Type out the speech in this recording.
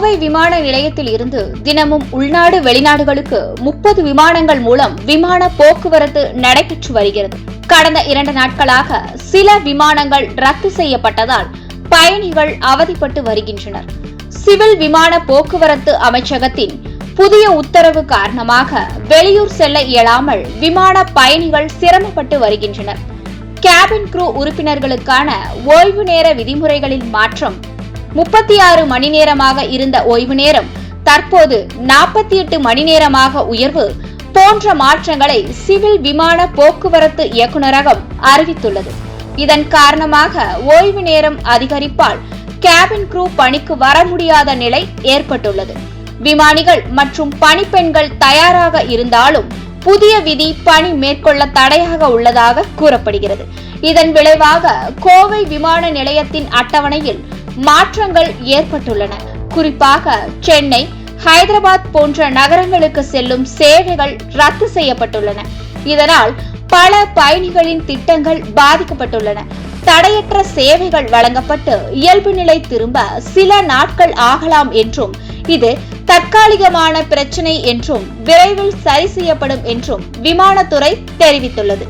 கோவை விமான நிலையத்தில் இருந்து தினமும் உள்நாடு வெளிநாடுகளுக்கு முப்பது விமானங்கள் மூலம் விமான போக்குவரத்து நடைபெற்று வருகிறது. கடந்த இரண்டு நாட்களாக சில விமானங்கள் ரத்து செய்யப்பட்டதால் பயணிகள் அவதிப்பட்டு வருகின்றனர். சிவில் விமான போக்குவரத்து அமைச்சகத்தின் புதிய உத்தரவு காரணமாக வெளியூர் செல்ல இயலாமல் விமான பயணிகள் சிரமப்பட்டு வருகின்றனர். கேபின் குரூ உறுப்பினர்களுக்கான ஓய்வு நேர விதிமுறைகளில் மாற்றம் முப்பத்தி ஆறு மணி நேரமாக இருந்த ஓய்வு நேரம் தற்போது நாற்பத்தி எட்டு மணி நேரமாக உயர்வு போன்ற மாற்றங்களை சிவில் விமான போக்குவரத்து இயக்குநரகம் அறிவித்துள்ளது. இதன் காரணமாக ஓய்வு நேரம் அதிகரிப்பால் கேபின் குரூ பணிக்கு வர முடியாத நிலை ஏற்பட்டுள்ளது. விமானிகள் மற்றும் பணிப்பெண்கள் தயாராக இருந்தாலும் புதிய விதி பணி மேற்கொள்ள தடையாக உள்ளதாக கூறப்படுகிறது. இதன் விளைவாக கோவை விமான நிலையத்தின் அட்டவணையில் மாற்றங்கள் ஏற்பட்டுள்ளன. குறிப்பாக சென்னை ஹைதராபாத் போன்ற நகரங்களுக்கு செல்லும் சேவைகள் ரத்து செய்யப்பட்டுள்ளன. இதனால் பல பயணிகளின் திட்டங்கள் பாதிக்கப்பட்டுள்ளன. தடையற்ற சேவைகள் வழங்கப்பட்டு இயல்பு நிலை திரும்ப சில நாட்கள் ஆகலாம் என்றும் இது தற்காலிகமான பிரச்சினை என்றும் விரைவில் சரி செய்யப்படும் என்றும் விமானத்துறை தெரிவித்துள்ளது.